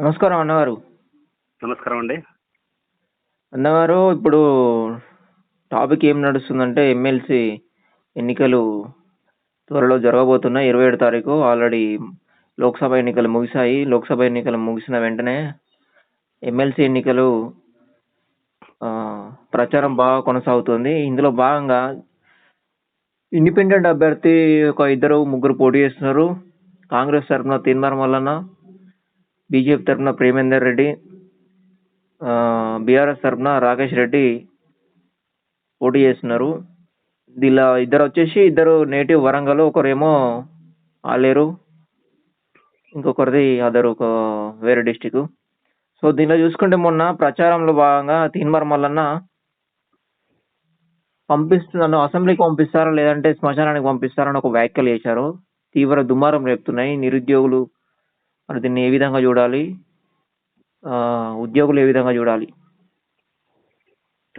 నమస్కారం అన్నగారు. నమస్కారం అండి. అన్నగారు ఇప్పుడు టాపిక్ ఏం నడుస్తుందంటే ఎమ్మెల్సీ ఎన్నికలు త్వరలో జరగబోతున్నాయి. ఇరవై ఏడు తారీఖు ఆల్రెడీ లోక్సభ ఎన్నికలు ముగిశాయి. లోక్సభ ఎన్నికలు ముగిసిన వెంటనే ఎమ్మెల్సీ ఎన్నికలు ప్రచారం బాగా కొనసాగుతుంది. ఇందులో భాగంగా ఇండిపెండెంట్ అభ్యర్థి ఒక ఇద్దరు ముగ్గురు పోటీ చేస్తున్నారు. కాంగ్రెస్ తరఫున తీన్మార్ మల్లన్న బీజేపీ తరఫున ప్రేమేందర్ రెడ్డి బీఆర్ఎస్ తరఫున రాకేష్ రెడ్డి పోటీ చేస్తున్నారు. దీనిలో ఇద్దరు వచ్చేసి ఇద్దరు నేటివ్ వరంగల్ ఒకరేమో ఆలేరు ఇంకొకరిది అదర్ ఒక వేరే డిస్టిక్. సో దీనిలో చూసుకుంటే మొన్న ప్రచారంలో భాగంగా తీన్మార్ మల్లన్న పంపిస్తున్నాను అసెంబ్లీకి పంపిస్తారా లేదంటే శ్మశానానికి పంపిస్తారని ఒక వ్యాఖ్యలు చేశారు. తీవ్ర దుమారం రేపుతున్నాయి. నిరుద్యోగులు మరి దీన్ని ఏ విధంగా చూడాలి? ఉద్యోగులు ఏ విధంగా చూడాలి?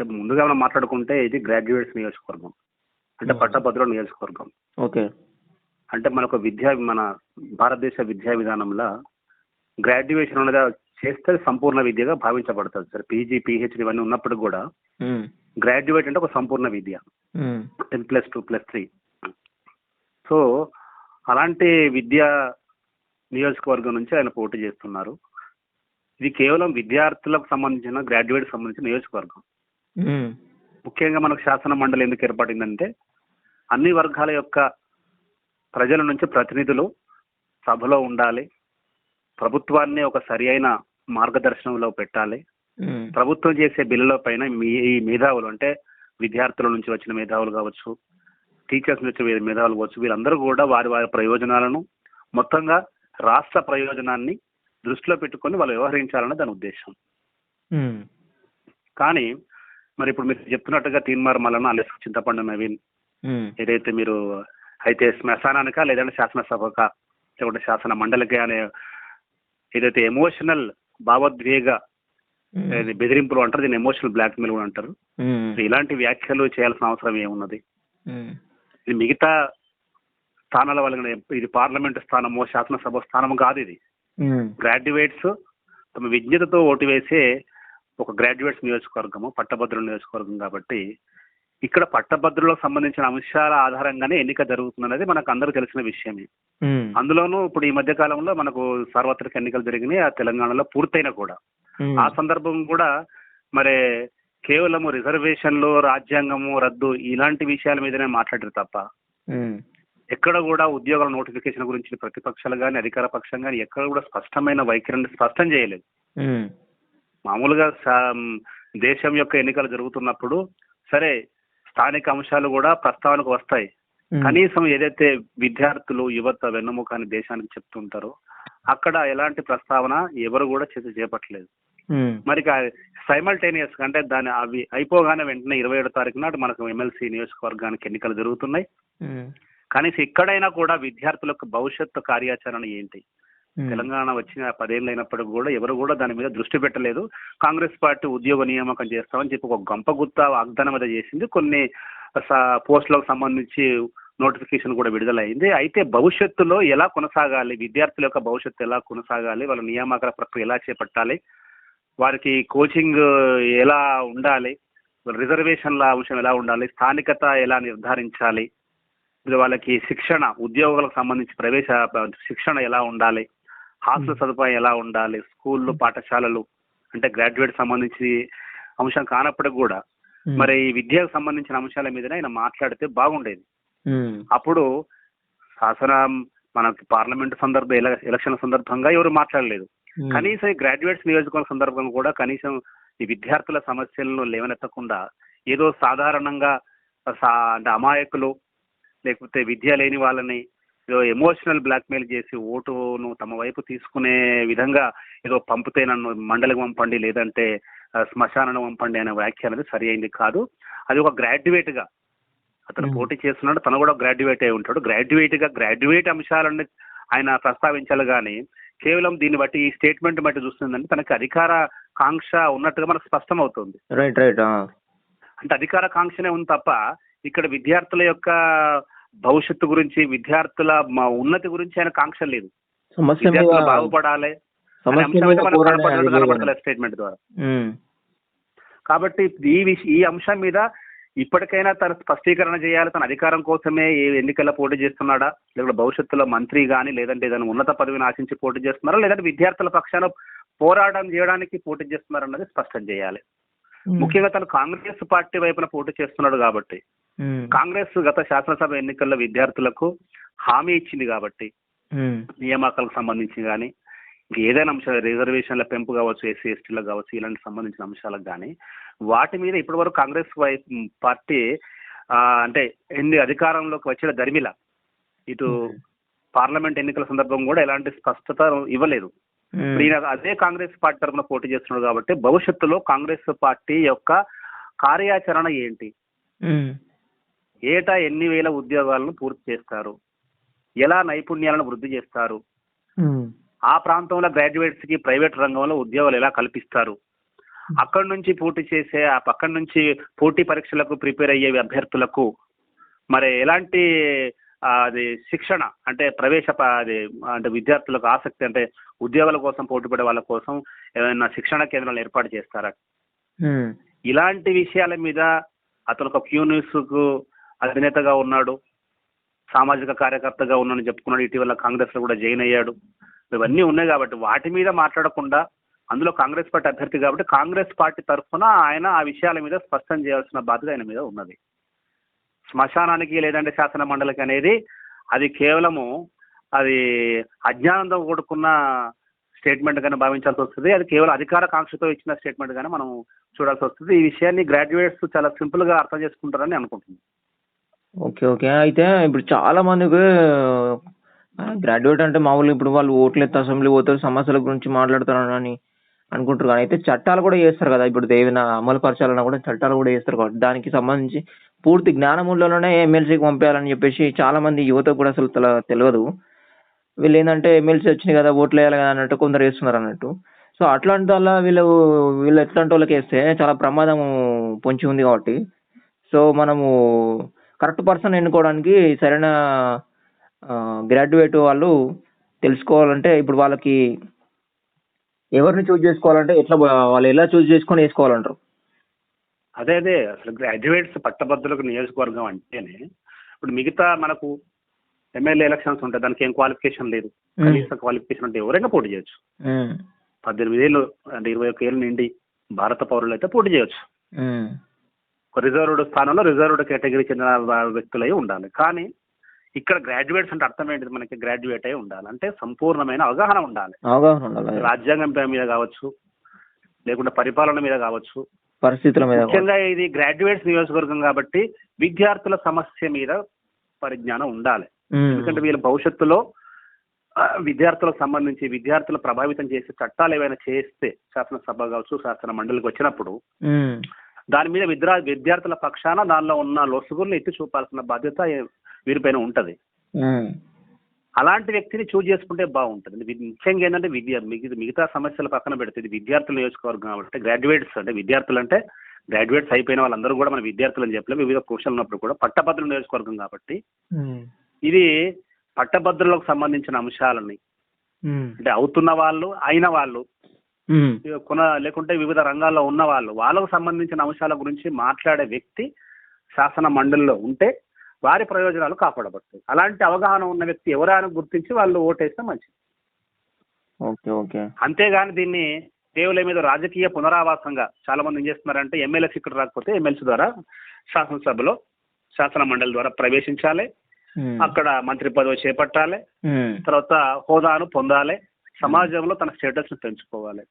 ముందుగా మనం మాట్లాడుకుంటే ఇది గ్రాడ్యుయేట్స్ నియోజకవర్గం. అంటే పట్టభద్రుల నియోజకవర్గం. ఓకే. అంటే మనకు విద్యా మన భారతదేశ విద్యా విధానంలో గ్రాడ్యుయేషన్ అనేది చేస్తే సంపూర్ణ విద్యగా భావించబడుతుంది సార్. పీజీ పిహెచ్డి ఇవన్నీ ఉన్నప్పుడు కూడా గ్రాడ్యుయేట్ అంటే ఒక సంపూర్ణ విద్య. Ten plus two plus three. So అలాంటి విద్యా నియోజకవర్గం నుంచి ఆయన పోటీ చేస్తున్నారు. ఇది కేవలం విద్యార్థులకు సంబంధించిన గ్రాడ్యుయేట్ సంబంధించిన నియోజకవర్గం. ముఖ్యంగా మనకు శాసన మండలి ఎందుకు ఏర్పడిందంటే అన్ని వర్గాల యొక్క ప్రజల నుంచి ప్రతినిధులు సభలో ఉండాలి. ప్రభుత్వాన్ని ఒక సరి అయిన మార్గదర్శనంలో పెట్టాలి. ప్రభుత్వం చేసే బిల్లుల పైన మీ ఈ మేధావులు అంటే విద్యార్థుల నుంచి వచ్చిన మేధావులు కావచ్చు టీచర్స్ నుంచి మేధావులు కావచ్చు వీళ్ళందరూ కూడా వారి వారి ప్రయోజనాలను మొత్తంగా రాష్ట్ర ప్రయోజనాన్ని దృష్టిలో పెట్టుకొని వాళ్ళు వ్యవహరించాలని దాని ఉద్దేశం. కానీ మరి ఇప్పుడు మీరు చెప్తున్నట్టుగా తీన్మార్ మల్లన అలెస్ చింతపండు నవీన్ ఏదైతే మీరు అయితే శ్మశానానికా లేదంటే శాసనసభకా లేకుంటే శాసన మండలికి అనే ఏదైతే ఎమోషనల్ భావోద్వేగ బెదిరింపులు అంటారు దీన్ని ఎమోషనల్ బ్లాక్మెయిల్ కూడా అంటారు. ఇలాంటి వ్యాఖ్యలు చేయాల్సిన అవసరం ఏమున్నది? మిగతా స్థానాల వల్ల ఇది పార్లమెంట్ స్థానమో శాసనసభ స్థానము కాదు ఇది. గ్రాడ్యుయేట్స్ తమ విజ్ఞతతో ఓటు వేసే ఒక గ్రాడ్యుయేట్స్ నియోజకవర్గము పట్టభద్రుల నియోజకవర్గం కాబట్టి ఇక్కడ పట్టభద్రులకు సంబంధించిన అంశాల ఆధారంగానే ఎన్నిక జరుగుతుందనేది మనకు అందరూ తెలిసిన విషయమే. అందులోనూ ఇప్పుడు ఈ మధ్య కాలంలో మనకు సార్వత్రిక ఎన్నికలు జరిగినాయి ఆ తెలంగాణలో పూర్తయిన కూడా. ఆ సందర్భం కూడా మరి కేవలము రిజర్వేషన్లు రాజ్యాంగము రద్దు ఇలాంటి విషయాల మీదనే మాట్లాడారు తప్ప ఎక్కడ కూడా ఉద్యోగాల నోటిఫికేషన్ గురించి ప్రతిపక్షాలు కానీ అధికార పక్షం కానీ ఎక్కడ కూడా స్పష్టమైన వైఖరిని స్పష్టం చేయలేదు. మామూలుగా దేశం యొక్క ఎన్నికలు జరుగుతున్నప్పుడు సరే స్థానిక అంశాలు కూడా ప్రస్తావనకు వస్తాయి. కనీసం ఏదైతే విద్యార్థులు యువత వెన్నెముక అని దేశానికి చెప్తుంటారో అక్కడ ఎలాంటి ప్రస్తావన ఎవరు కూడా చేసి చేపట్టలేదు. మరి సైమల్టేనియస్ అంటే దాని అవి అయిపోగానే వెంటనే ఇరవై ఏడో తారీఖు నాడు మనకు ఎమ్మెల్సీ నియోజకవర్గానికి ఎన్నికలు జరుగుతున్నాయి. కనీసం ఇక్కడైనా కూడా విద్యార్థులకు భవిష్యత్తు కార్యాచరణ ఏంటి? తెలంగాణ వచ్చిన పదేళ్ళు అయినప్పటికి కూడా ఎవరు కూడా దాని మీద దృష్టి పెట్టలేదు. కాంగ్రెస్ పార్టీ ఉద్యోగ నియామకం చేస్తామని చెప్పి ఒక గంప గుత్త వాగ్దానం మీద చేసింది. కొన్ని పోస్టులకు సంబంధించి నోటిఫికేషన్ కూడా విడుదలైంది. అయితే భవిష్యత్తులో ఎలా కొనసాగాలి? విద్యార్థుల యొక్క భవిష్యత్తు ఎలా కొనసాగాలి? వాళ్ళ నియామకాల ప్రక్రియ ఎలా చేపట్టాలి? వారికి కోచింగ్ ఎలా ఉండాలి? రిజర్వేషన్ల అంశం ఎలా ఉండాలి? స్థానికత ఎలా నిర్ధారించాలి? వాళ్ళకి శిక్షణ ఉద్యోగులకు సంబంధించి ప్రవేశ శిక్షణ ఎలా ఉండాలి? హాస్టల్ సదుపాయం ఎలా ఉండాలి? స్కూళ్ళు పాఠశాలలు అంటే గ్రాడ్యుయేట్ సంబంధించి అంశం కానప్పటికి కూడా మరి ఈ విద్యకు సంబంధించిన అంశాల మీదనే ఆయన మాట్లాడితే బాగుండేది. అప్పుడు శాసన మనకి పార్లమెంట్ సందర్భ ఎల- ఎలక్షన్ సందర్భంగా ఎవరు మాట్లాడలేదు. కనీసం ఈ గ్రాడ్యుయేట్స్ నియోజకవర్గం సందర్భంగా కూడా కనీసం ఈ విద్యార్థుల సమస్యలను లేవనెత్తకుండా ఏదో సాధారణంగా అంటే అమాయకులు లేకపోతే విద్య లేని వాళ్ళని ఏదో ఎమోషనల్ బ్లాక్మెయిల్ చేసి ఓటును తమ వైపు తీసుకునే విధంగా ఏదో పంపితే నన్ను మండలికి పంపండి లేదంటే ఆ, శ్మశానాన్ని పంపండి అనే వ్యాఖ్య అనేది సరి అయింది కాదు. అది ఒక గ్రాడ్యుయేట్గా అతను. పోటీ చేస్తున్నాడు. తను కూడా గ్రాడ్యుయేట్ అయి ఉంటాడు. గ్రాడ్యుయేట్గా గ్రాడ్యుయేట్ అంశాలను ఆయన ప్రస్తావించాలి కానీ కేవలం దీన్ని బట్టి ఈ స్టేట్మెంట్ బట్టి చూస్తుందంటే తనకి అధికార కాంక్ష ఉన్నట్టుగా మనకు స్పష్టం అవుతుంది రైట్ రైట్ అంటే అధికార కాంక్షనే ఉంది తప్ప ఇక్కడ విద్యార్థుల యొక్క భవిష్యత్తు గురించి విద్యార్థుల మ- ఉన్నతి గురించి ఆయన కాంక్ష లేదు. విద్యార్థులు బాగుపడాలి స్టేట్మెంట్ ద్వారా. కాబట్టి ఈ విష ఈ అంశం మీద ఇప్పటికైనా తన స్పష్టీకరణ చేయాలి. తన అధికారం కోసమే ఈ ఎన్నికల్లో పోటీ చేస్తున్నాడా? లేకపోతే భవిష్యత్తులో మంత్రి కానీ లేదంటే ఏదైనా ఉన్నత పదవిని ఆశించి పోటీ చేస్తున్నారా? లేదంటే విద్యార్థుల పక్షాన పోరాటం చేయడానికి పోటీ చేస్తున్నారా అన్నది స్పష్టం చేయాలి. ముఖ్యంగా తను కాంగ్రెస్ పార్టీ వైపున పోటీ చేస్తున్నాడు కాబట్టి. కాంగ్రెస్ గత శాసనసభ ఎన్నికల్లో విద్యార్థులకు హామీ ఇచ్చింది కాబట్టి నియామకాలకు సంబంధించి కానీ ఏదైనా అంశాలు రిజర్వేషన్ల పెంపు కావచ్చు ఎస్సీ ఎస్టీలకు కావచ్చు ఇలాంటి సంబంధించిన అంశాలకు కానీ వాటి మీద ఇప్పటివరకు కాంగ్రెస్ పార్టీ అంటే ఎన్ని అధికారంలోకి వచ్చిన దరిమిల ఇటు పార్లమెంట్ ఎన్నికల సందర్భం కూడా ఎలాంటి స్పష్టత ఇవ్వలేదు. ఈయన అదే కాంగ్రెస్ పార్టీ తరఫున పోటీ చేస్తున్నాడు కాబట్టి భవిష్యత్తులో కాంగ్రెస్ పార్టీ యొక్క కార్యాచరణ ఏంటి? ఏటా ఎన్ని వేల ఉద్యోగాలను పూర్తి చేస్తారు? ఎలా నైపుణ్యాలను వృద్ధి చేస్తారు? ఆ ప్రాంతంలో గ్రాడ్యుయేట్స్కి ప్రైవేట్ రంగంలో ఉద్యోగాలు ఎలా కల్పిస్తారు? అక్కడి నుంచి పోటీ చేసే ఆ పక్కన నుంచి పోటీ పరీక్షలకు ప్రిపేర్ అయ్యే అభ్యర్థులకు మరి ఎలాంటి అది శిక్షణ అంటే ప్రవేశ అది అంటే విద్యార్థులకు ఆసక్తి అంటే ఉద్యోగాల కోసం పోటీ పడే వాళ్ళ కోసం ఏమైనా శిక్షణ కేంద్రాలు ఏర్పాటు చేస్తారా? ఇలాంటి విషయాల మీద అతను ఒక క్యూ న్యూస్కు అధినేతగా ఉన్నాడు సామాజిక కార్యకర్తగా ఉన్నాడని చెప్పుకున్నాడు. ఇటీవల కాంగ్రెస్లో కూడా జాయిన్ అయ్యాడు. ఇవన్నీ ఉన్నాయి కాబట్టి వాటి మీద మాట్లాడకుండా అందులో కాంగ్రెస్ పార్టీ అభ్యర్థి కాబట్టి కాంగ్రెస్ పార్టీ తరఫున ఆయన ఆ విషయాల మీద స్పష్టం చేయాల్సిన బాధ్యత ఆయన మీద ఉన్నది. శ్మశానానికి లేదంటే శాసన మండలికి అనేది అది కేవలము అది అజ్ఞానంతో కూడుకున్న స్టేట్మెంట్ గానే భావించాల్సి వస్తుంది. అది కేవలం అధికార కాంక్షతో ఇచ్చిన స్టేట్మెంట్ గానే మనం చూడాల్సి వస్తుంది. ఈ విషయాన్ని గ్రాడ్యుయేట్స్ చాలా సింపుల్గా అర్థం చేసుకుంటారని అనుకుంటున్నాను. Okay okay. అయితే ఇప్పుడు చాలా మందికి గ్రాడ్యుయేట్ అంటే మామూలుగా ఇప్పుడు వాళ్ళు ఓట్లు ఎత్తే అసెంబ్లీ పోతారు సమస్యల గురించి మాట్లాడతారు అని అనుకుంటారు. కానీ అయితే చట్టాలు కూడా చేస్తారు కదా. ఇప్పుడు ఏదైనా అమలు పరచాలన్నా కూడా చట్టాలు కూడా చేస్తారు కాబట్టి దానికి సంబంధించి పూర్తి జ్ఞానముల్లోనే ఎమ్మెల్సీకి పంపేయాలని చెప్పేసి చాలా మంది యువత కూడా అసలు తెల- తెలియదు వీళ్ళు ఏంటంటే ఎమ్మెల్సీ వచ్చింది కదా ఓట్లు వేయాలి కదా అన్నట్టు కొందరు వేస్తున్నారు అన్నట్టు. సో అట్లాంటి వల్ల వీళ్ళు వీళ్ళు ఎట్లాంటి వాళ్ళకి వేస్తే చాలా ప్రమాదం పొంచి ఉంది కాబట్టి. సో మనము కరెక్ట్ పర్సన్ ఎన్నుకోవడానికి సరైన గ్రాడ్యుయేట్ వాళ్ళు తెలుసుకోవాలంటే ఇప్పుడు వాళ్ళకి ఎవరిని చూస్ చేసుకోవాలంటే ఎట్లా వాళ్ళు ఎలా చూస్ చేసుకొని వేసుకోవాలంటారు? అదే అదే. అసలు గ్రాడ్యుయేట్స్ పట్టభద్రులకు నియోజకవర్గం అంటేనే ఇప్పుడు మిగతా మనకు ఎమ్మెల్యే ఎలక్షన్స్ ఉంటాయి దానికి ఏం క్వాలిఫికేషన్ లేదు. కనీస క్వాలిఫికేషన్ అంటే ఎవరైనా పోటీ చేయొచ్చు. పద్దెనిమిది ఏళ్ళు అంటే ఇరవై ఒక్క ఏళ్ళు నిండి భారత పౌరులు అయితే పోటీ చేయొచ్చు. రిజర్వ్డ్ స్థానంలో రిజర్వ్డ్ కేటగిరీ చెందిన వ్యక్తులై ఉండాలి. కానీ ఇక్కడ గ్రాడ్యుయేట్స్ అంటే అర్థం ఏంటిది? మనకి గ్రాడ్యుయేట్ అయి ఉండాలి. అంటే సంపూర్ణమైన అవగాహన ఉండాలి. అవగాహన ఉండాలి. రాజ్యాంగం మీద కావచ్చు లేకుంటే పరిపాలన మీద కావచ్చు. పరిస్థితుల మీద. ముఖ్యంగా ఇది గ్రాడ్యుయేట్స్ నియోజకవర్గం కాబట్టి విద్యార్థుల సమస్య మీద పరిజ్ఞానం ఉండాలి. ఎందుకంటే వీళ్ళ భవిష్యత్తులో విద్యార్థులకు సంబంధించి విద్యార్థులు ప్రభావితం చేసే చట్టాలు ఏవైనా చేస్తే శాసనసభ కావచ్చు శాసన మండలికి వచ్చినప్పుడు దాని మీద విద్యా విద్యార్థుల పక్షాన దానిలో ఉన్న లొసుగుల్ని ఎత్తి చూపాల్సిన బాధ్యత వీరిపైన ఉంటది. అలాంటి వ్యక్తిని చూజ్ చేసుకుంటే బాగుంటుంది. ముఖ్యంగా ఏంటంటే విద్య మిగతా మిగతా సమస్యల పక్కన పెడితే ఇది విద్యార్థుల నియోజకవర్గం కాబట్టి గ్రాడ్యుయేట్స్ అంటే విద్యార్థులు అంటే గ్రాడ్యుయేట్స్ అయిపోయిన వాళ్ళందరూ కూడా మన విద్యార్థులు అని చెప్పలేము. వివిధ ప్రొఫెషన్లు ఉన్నప్పుడు కూడా పట్టభద్రుల నియోజకవర్గం కాబట్టి ఇది పట్టభద్రులకు సంబంధించిన అంశాలని అంటే అవుతున్న వాళ్ళు అయిన వాళ్ళు కొన లేకుంటే వివిధ రంగాల్లో ఉన్న వాళ్ళు వాళ్ళకు సంబంధించిన అంశాల గురించి మాట్లాడే వ్యక్తి శాసన మండలిలో ఉంటే వారి ప్రయోజనాలు కాపాడబడతాయి. అలాంటి అవగాహన ఉన్న వ్యక్తి ఎవరైనా గుర్తించి వాళ్ళు ఓటేస్తే మంచిది. Okay okay. అంతేగాని దీన్ని కేవలం మీద రాజకీయ పునరావాసంగా చాలా మంది ఏం చేస్తున్నారంటే ఎమ్మెల్యే ఇక్కడ రాకపోతే ఎమ్మెల్సీ ద్వారా శాసనసభలో శాసన మండలి ద్వారా ప్రవేశించాలి. అక్కడ మంత్రి పదవి చేపట్టాలి. తర్వాత హోదాను పొందాలి. సమాజంలో తన స్టేటస్ను పెంచుకోవాలి.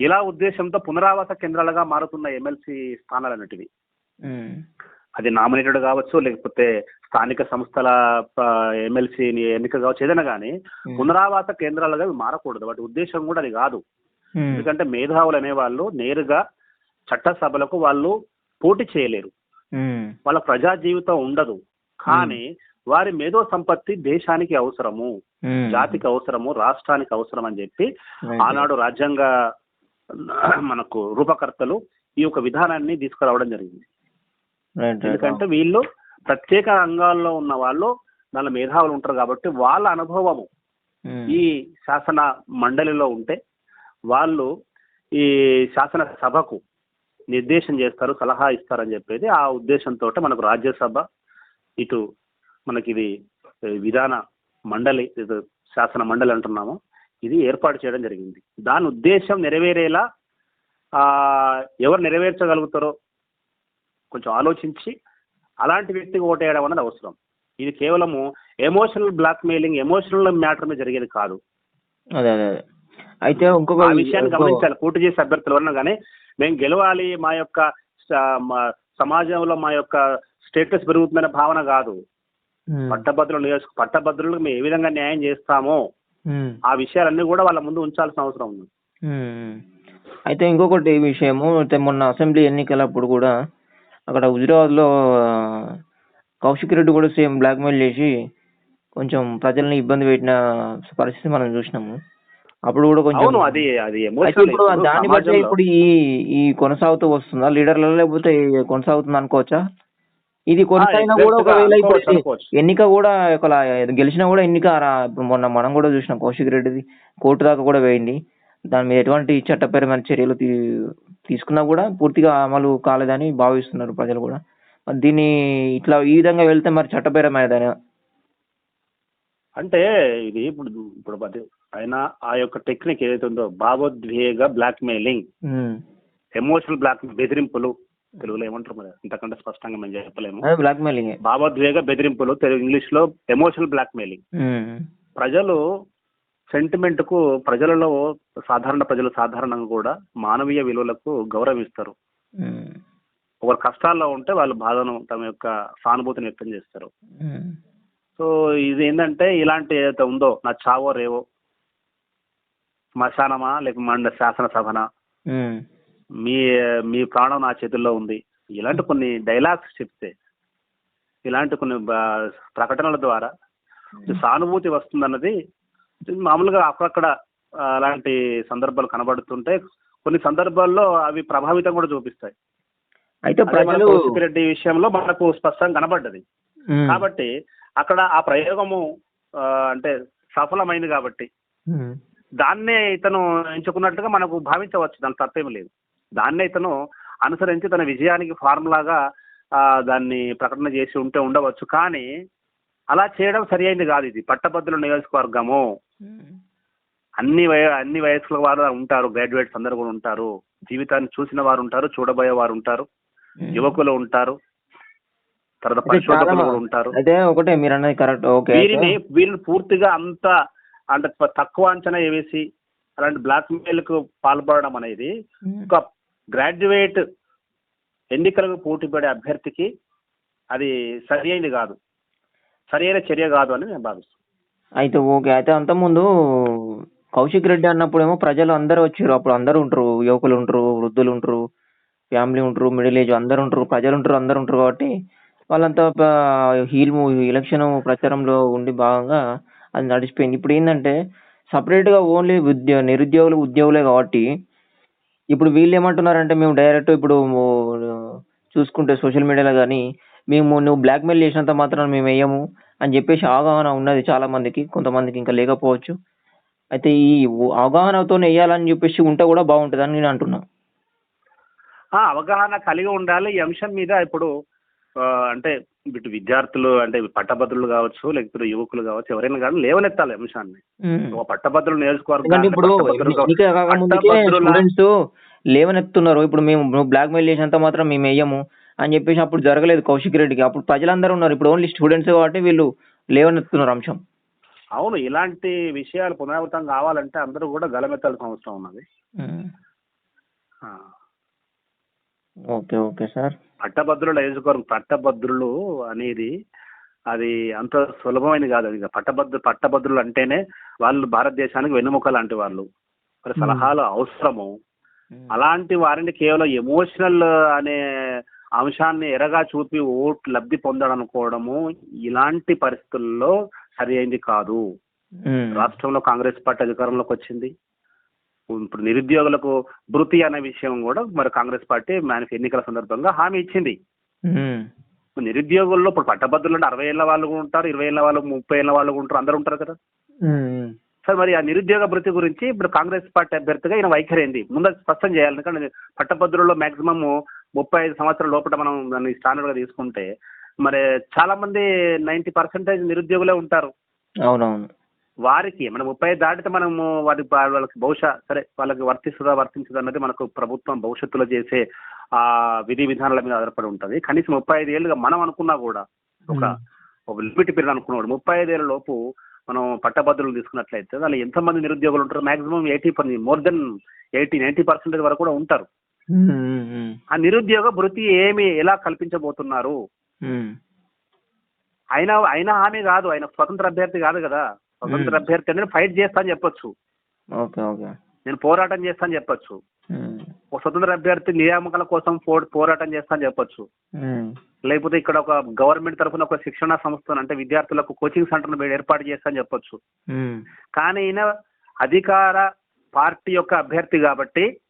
ఇలా ఉద్దేశంతో పునరావాస కేంద్రాలుగా మారుతున్న ఎమ్మెల్సీ స్థానాలు అనేటివి. అది నామినేటెడ్ కావచ్చు లేకపోతే స్థానిక సంస్థల ఎమ్మెల్సీ ఎన్నిక కావచ్చు ఏదైనా కానీ పునరావాస కేంద్రాలుగా అవి మారకూడదు. వాటి ఉద్దేశం కూడా అది కాదు. ఎందుకంటే మేధావులు అనేవాళ్ళు నేరుగా చట్టసభలకు వాళ్ళు పోటీ చేయలేరు. వాళ్ళ ప్రజా జీవితం ఉండదు. కానీ వారి మేధో సంపత్తి దేశానికి అవసరము. జాతికి అవసరము రాష్ట్రానికి అవసరం అని చెప్పి. ఆనాడు రాజ్యాంగ మనకు రూపకర్తలు ఈ యొక్క విధానాన్ని తీసుకురావడం జరిగింది. ఎందుకంటే వీళ్ళు ప్రత్యేక రంగాల్లో ఉన్న వాళ్ళు దానిలో మేధావులు ఉంటారు కాబట్టి వాళ్ళ అనుభవము ఈ శాసన మండలిలో ఉంటే వాళ్ళు ఈ శాసన సభకు నిర్దేశం చేస్తారు సలహా ఇస్తారని చెప్పేది ఆ ఉద్దేశంతో మనకు రాజ్యసభ ఇటు మనకి ఇది విధాన మండలి ఇది శాసన మండలి అంటున్నాము. ఇది ఏర్పాటు చేయడం జరిగింది. దాని ఉద్దేశం నెరవేరేలా ఎవరు నెరవేర్చగలుగుతారో కొంచెం ఆలోచించి అలాంటి వ్యక్తికి ఓటేయడం అనేది అవసరం. ఇది కేవలము emotional blackmailing emotional matter మీద జరిగేది కాదు. అదే అదే అయితే ఇంకొక విషయాన్ని గమనించాలి. పోటీ చేసే అభ్యర్థులు ఎవరన్నా కానీ మేము గెలవాలి మా యొక్క సమాజంలో మా యొక్క స్టేటస్ పెరుగుతుందనే భావన కాదు. పట్టభద్రులు నియోజక పట్టభద్రులకు మేము ఏ విధంగా న్యాయం చేస్తామో ఆ విషయాలన్నీ కూడా వాళ్ళ ముందు ఉంచాల్సిన అవసరం ఉంది. అయితే ఇంకొకటి విషయము అయితే మొన్న అసెంబ్లీ ఎన్నికలప్పుడు కూడా అక్కడ హుజురాబాద్లో కౌశిక్ రెడ్డి కూడా సేమ్ బ్లాక్మెయిల్ చేసి కొంచెం ప్రజల్ని ఇబ్బంది పెట్టిన పరిస్థితి మనం చూసినాము. అప్పుడు కూడా కొంచెం అది ఇప్పుడు దాన్ని బట్టి ఇప్పుడు ఈ ఈ కొనసాగుతూ వస్తుందా? లీడర్లలో లేకపోతే కొనసాగుతుంది అనుకోవచ్చా? ఇది కొనసాగినా కూడా ఒకవేళ. ఎన్నిక కూడా ఒకలా గెలిచినా కూడా ఎన్నిక మొన్న మనం కూడా చూసినాం కౌశిక్ రెడ్డిది కోర్టు దాకా కూడా వేయింది దాని మీద ఎటువంటి చట్టపరమైన చర్యలు తీసుకున్నా కూడా పూర్తిగా అమలు కాలేదని భావిస్తున్నారు ప్రజలు కూడా. మరి దీన్ని ఇట్లా ఈ విధంగా వెళ్తే మరి చట్టపరమైనదని? అంటే ఇది ఇప్పుడు ఇప్పుడు ఆయన ఆ యొక్క టెక్నిక్ ఏదైతే ఉందో భావోద్వేగ బ్లాక్ మెయిలింగ్ ఎమోషనల్ బ్లాక్ బెదిరింపులు తెలుగులో ఏమంటారు మరి? ఇంతకంటే స్పష్టంగా మేము చెప్పలేము. అదే బ్లాక్ మెయిలింగ్ భావోద్వేగ బెదిరింపులు తెలుగు ఇంగ్లీష్లో ఎమోషనల్ బ్లాక్ మెయిలింగ్ ప్రజలు సెంటిమెంట్కు ప్రజలలో సాధారణ ప్రజలు సాధారణంగా కూడా మానవీయ విలువలకు గౌరవం ఇస్తారు ఒకరు కష్టాల్లో ఉంటే వాళ్ళు బాధను తమ యొక్క సానుభూతిని వ్యక్తం చేస్తారు. సో ఇది ఏంటంటే ఇలాంటి ఏదైతే ఉందో నా చావో రేవో శ్మశానమా లేక మండ శాసనసభనా? మీ మీ ప్రాణం నా చేతుల్లో ఉంది. ఇలాంటి కొన్ని డైలాగ్స్ చెప్తే ఇలాంటి కొన్ని ప్రకటనల ద్వారా సానుభూతి వస్తుందన్నది మామూలుగా అక్కడక్కడ అలాంటి సందర్భాలు కనబడుతుంటే కొన్ని సందర్భాల్లో అవి ప్రభావితం కూడా చూపిస్తాయి. అయితే ప్రజలు రెడ్డి విషయంలో మనకు స్పష్టంగా కనబడ్డది. కాబట్టి అక్కడ ఆ ప్రయోగము అంటే సఫలమైంది కాబట్టి దాన్నే ఇతను ఎంచుకున్నట్టుగా మనకు భావించవచ్చు. దాని తప్పేం లేదు. దాన్నే ఇతను అనుసరించి తన విజయానికి ఫార్ములాగా దాన్ని ప్రకటన చేసి ఉంటే ఉండవచ్చు. కానీ అలా చేయడం సరి అయింది కాదు ఇది. పట్టభద్రుల నియోజకవర్గము. అన్ని వయ అన్ని వయస్సుల వారు ఉంటారు. గ్రాడ్యుయేట్స్ అందరు కూడా ఉంటారు. జీవితాన్ని చూసిన వారు ఉంటారు. చూడబోయే వారు ఉంటారు. యువకులు ఉంటారు. తర్వాత పరిశోధకులు కూడా ఉంటారు. అయితే ఒకటే మీరు అన్నది కరెక్ట్. ఓకే. వీరిని వీరిని పూర్తిగా అంత అంటే తక్కువ అంచనా వేసి అలాంటి బ్లాక్ మెయిల్కు పాల్పడడం అనేది. ఒక గ్రాడ్యుయేట్ ఎన్నికలకు పోటీపడే అభ్యర్థికి అది సరి అయినది కాదు. సరి అయిన చర్య కాదు అని నేను భావిస్తున్నాను అయితే ఓకే. అయితే అంతకుముందు కౌశిక్ రెడ్డి అన్నప్పుడేమో ప్రజలు అందరూ వచ్చారు. అప్పుడు అందరూ ఉంటారు. యువకులు ఉంటారు వృద్ధులు ఉంటారు ఫ్యామిలీ ఉంటారు మిడిల్ ఏజ్ అందరు ఉంటారు ప్రజలు ఉంటారు అందరు ఉంటారు కాబట్టి వాళ్ళంతా హీల్ ఎలక్షన్ ప్రచారంలో ఉండి భాగంగా అది నడిచిపోయింది. ఇప్పుడు ఏంటంటే సపరేట్గా ఓన్లీ ఉద్యో నిరుద్యోగులు ఉద్యోగులే కాబట్టి ఇప్పుడు వీళ్ళు ఏమంటున్నారంటే మేము డైరెక్ట్ ఇప్పుడు చూసుకుంటే సోషల్ మీడియాలో కానీ మేము నువ్వు బ్లాక్మెయిల్ చేసినంత మాత్రం మేము వేయము అని చెప్పేసి అవగాహన ఉన్నది చాలా మందికి కొంతమందికి ఇంకా లేకపోవచ్చు. అయితే ఈ ఉ- అవగాహనతో వేయాలని చెప్పేసి ఉంటే కూడా బాగుంటుందని నేను అంటున్నా. ఆ, అవగాహన కలిగి ఉండాలి. ఈ అంశం మీద ఇప్పుడు అంటే ఇటు విద్యార్థులు అంటే పట్టభద్రులు కావచ్చు లేకపోతే యువకులు కావచ్చు ఎవరైనా కానీ లేవనెత్తాలి అంశాన్ని. ఒక పట్టభద్రుల నియోజకవర్గం స్టూడెంట్స్ లేవనెత్తున్నారు. ఇప్పుడు మేము నువ్వు బ్లాక్ మెయిల్ చేసినంత మాత్రం మేము వేయము అని చెప్పేసి అప్పుడు జరగలేదు కౌశిక్ రెడ్డికి. అప్పుడు ప్రజలందరూ ఉన్నారు. ఇప్పుడు ఓన్లీ స్టూడెంట్స్ కాబట్టి వీళ్ళు లేవనెత్తున్నారు అంశం. అవును ఇలాంటి విషయాలు పునరావృతం కావాలంటే అందరూ కూడా గలమెత్తాల్సిన అవసరం ఉన్నది. Okay okay sir. పట్టభద్రుల నియోజకవర్గం పట్టభద్రులు అనేది అది అంత సులభమైనది కాదు. అది పట్టభద్రు పట్టభద్రులు అంటేనే వాళ్ళు భారతదేశానికి వెన్నుముక లాంటి వాళ్ళు. మరి. సలహాలు అవసరము. అలాంటి వారిని కేవలం ఎమోషనల్ అనే అంశాన్ని ఎరగా చూపి ఓట్ లబ్ధి పొందడనుకోవడము ఇలాంటి పరిస్థితుల్లో సరి అయింది కాదు. రాష్ట్రంలో కాంగ్రెస్ పార్టీ అధికారంలోకి వచ్చింది. ఇప్పుడు నిరుద్యోగులకు భృతి అనే విషయం కూడా మరి కాంగ్రెస్ పార్టీ మేనిఫె ఎన్నికల సందర్భంగా హామీ ఇచ్చింది. నిరుద్యోగుల్లో ఇప్పుడు పట్టభద్రులు అంటే అరవై ఏళ్ళ వాళ్ళు ఉంటారు ఇరవై ఏళ్ళ వాళ్ళు ముప్పై ఏళ్ళ వాళ్ళు ఉంటారు అందరూ ఉంటారు కదా. సార్ మరి ఆ నిరుద్యోగ భృతి గురించి ఇప్పుడు కాంగ్రెస్ పార్టీ అభ్యర్థిగా ఈయన వైఖరి ఏంది ముందు స్పష్టం చేయాలి. ఎందుకంటే పట్టభద్రుల్లో మాక్సిమం ముప్పై ఐదు సంవత్సరాల లోపల మనం దాన్ని స్టాండర్డ్గా తీసుకుంటే మరి చాలా మంది నైంటీ పర్సెంటేజ్ నిరుద్యోగులే ఉంటారు. అవునవును. వారికి మనం ముప్పై దాటితే మనము వారి వాళ్ళకి బహుశా సరే వాళ్ళకి వర్తిస్తుందా వర్తించదా అన్నది మనకు ప్రభుత్వం భవిష్యత్తులో చేసే ఆ విధి విధానాల మీద ఆధారపడి ఉంటుంది. కనీసం ముప్పై ఐదు ఏళ్ళుగా మనం అనుకున్నా కూడా ఒక ఒక లిమిట్ పీరియడ్ అనుకున్నాడు ముప్పై ఐదేళ్ళ లోపు మనం పట్టభద్రులు తీసుకున్నట్లయితే దానిలో ఎంతమంది నిరుద్యోగులు ఉంటారు maximum eighty more than eighty ninety percentage వరకు కూడా ఉంటారు. ఆ నిరుద్యోగ భృతి ఏమి ఎలా కల్పించబోతున్నారు? ఉమ్. ఆయన ఆయన హామీ కాదు ఆయన స్వతంత్ర అభ్యర్థి కాదు కదా. స్వతంత్ర. అభ్యర్థి అంటే ఫైట్ చేస్తా అని చెప్పొచ్చు. Okay okay. నేను పోరాటం చేస్తా అని చెప్పొచ్చు. ఒక స్వతంత్ర అభ్యర్థి నియామకాల కోసం పోరాటం చేస్తా అని చెప్పొచ్చు. లేకపోతే ఇక్కడ ఒక గవర్నమెంట్ తరఫున ఒక శిక్షణ సంస్థను అంటే విద్యార్థులకు కోచింగ్ సెంటర్ను ఏర్పాటు చేస్తా అని చెప్పొచ్చు. కానీ ఈయన అధికార పార్టీ యొక్క అభ్యర్థి కాబట్టి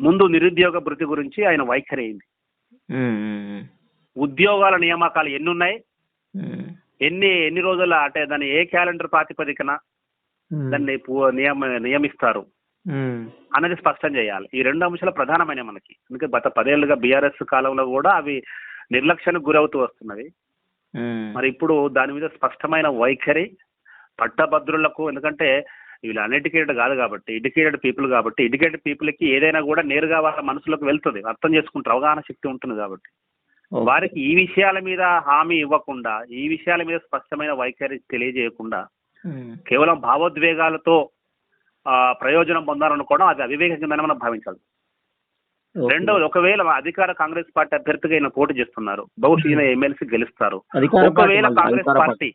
ముందు నిరుద్యోగ భృతి గురించి ఆయన వైఖరి అయింది. ఉద్యోగాల నియామకాలు ఎన్ని ఉన్నాయి? ఎన్ని ఎన్ని రోజుల అంటే దాన్ని ఏ క్యాలెండర్ ప్రాతిపదికన దాన్ని నియమ నియమిస్తారు? అనేది స్పష్టం చేయాలి. ఈ రెండు అంశాలు ప్రధానమైన మనకి. ఎందుకంటే గత పదేళ్ళుగా బీఆర్ఎస్ కాలంలో కూడా అవి నిర్లక్ష్యానికి గురవుతూ వస్తున్నవి. మరి ఇప్పుడు దాని మీద స్పష్టమైన వైఖరి పట్టభద్రులకు ఎందుకంటే వీళ్ళు అన్ఎడ్యుకేటెడ్ కాదు కాబట్టి ఎడ్యుకేటెడ్ పీపుల్ కాబట్టి ఎడ్యుకేటెడ్ పీపుల్కి ఏదైనా కూడా నేరుగా వాళ్ళ మనసులోకి వెళ్తుంది. అర్థం చేసుకుంటారు అవగాహన శక్తి ఉంటుంది కాబట్టి. వారికి ఈ విషయాల మీద హామీ ఇవ్వకుండా ఈ విషయాల మీద స్పష్టమైన వైఖరి తెలియజేయకుండా కేవలం భావోద్వేగాలతో ఆ, ప్రయోజనం పొందాలనుకోవడం అది అవివేకం కిందనే మనం భావించాలి. రెండవది ఒకవేళ అధికార కాంగ్రెస్ పార్టీ అభ్యర్థిగా ఈయన పోటీ చేస్తున్నారు బహుశా ఈయన ఎమ్మెల్సీ గెలుస్తారు. ఒకవేళ కాంగ్రెస్ పార్టీ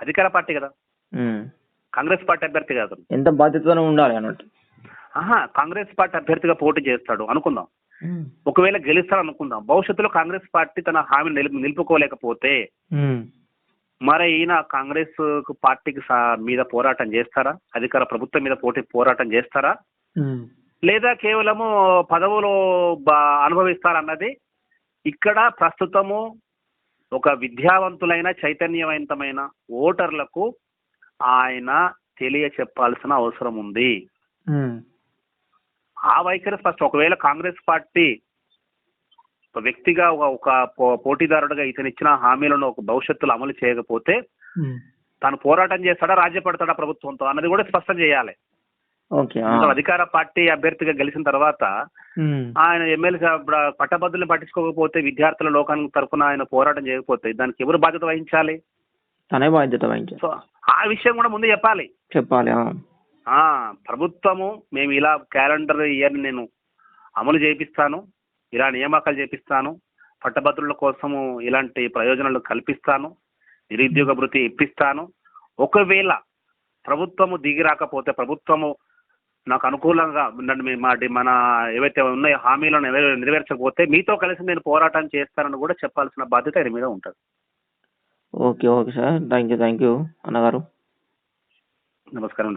అధికార పార్టీ కదా. కాంగ్రెస్ పార్టీ అభ్యర్థి కాదు? ఎంత బాధ్యతగానే ఉండాలి అన్నట్టు. ఆహా కాంగ్రెస్ పార్టీ అభ్యర్థిగా పోటీ చేస్తాడు అనుకుందాం. ఒకవేళ గెలుస్తాడు అనుకుందాం భవిష్యత్తులో కాంగ్రెస్ పార్టీ తన హామీని నిలుపు నిలుపుకోలేకపోతే మరి ఈయన కాంగ్రెస్ పార్టీకి మీద పోరాటం చేస్తారా? అధికార ప్రభుత్వం మీద పోటీ పోరాటం చేస్తారా? లేదా కేవలము పదవులు అనుభవిస్తారన్నది ఇక్కడ ప్రస్తుతము ఒక విద్యావంతులైన చైతన్యవంతమైన ఓటర్లకు ఆయన తెలియ చెప్పాల్సిన అవసరం ఉంది. ఆ వైఖరి స్పష్టం ఒకవేళ కాంగ్రెస్ పార్టీ ఒక వ్యక్తిగా ఒక పోటీదారుడుగా ఇతను ఇచ్చిన హామీలను ఒక భవిష్యత్తులో అమలు చేయకపోతే. తాను పోరాటం చేస్తాడా రాజ్యపడతాడా ప్రభుత్వంతో అన్నది కూడా స్పష్టం చేయాలి. అధికార పార్టీ అభ్యర్థిగా గెలిచిన తర్వాత ఆయన ఎమ్మెల్యే పట్టభద్రులను పట్టించుకోకపోతే విద్యార్థుల లోకానికి తరఫున ఆయన పోరాటం చేయకపోతే దానికి ఎవరు బాధ్యత వహించాలి? తనే బాధ్యత వహించాలి. ఆ విషయం కూడా ముందు చెప్పాలి. చెప్పాలి ప్రభుత్వము మేము ఇలా క్యాలెండర్ ఇయర్ నేను అమలు చేపిస్తాను ఇలా నియామకాలు చేపిస్తాను పట్టభద్రుల కోసము ఇలాంటి ప్రయోజనాలు కల్పిస్తాను నిరుద్యోగ భృతి ఇప్పిస్తాను. ఒకవేళ ప్రభుత్వము దిగి రాకపోతే ప్రభుత్వము నాకు అనుకూలంగా నన్ను మీ- మన ఏవైతే ఉన్నాయో హామీలను నెరవే- నెరవేర్చకపోతే మీతో కలిసి నేను పోరాటం చేస్తానని కూడా చెప్పాల్సిన బాధ్యత ఆయన మీద ఉంటుంది. Okay okay sir. Thank you thank you అన్నగారు. నమస్కారం.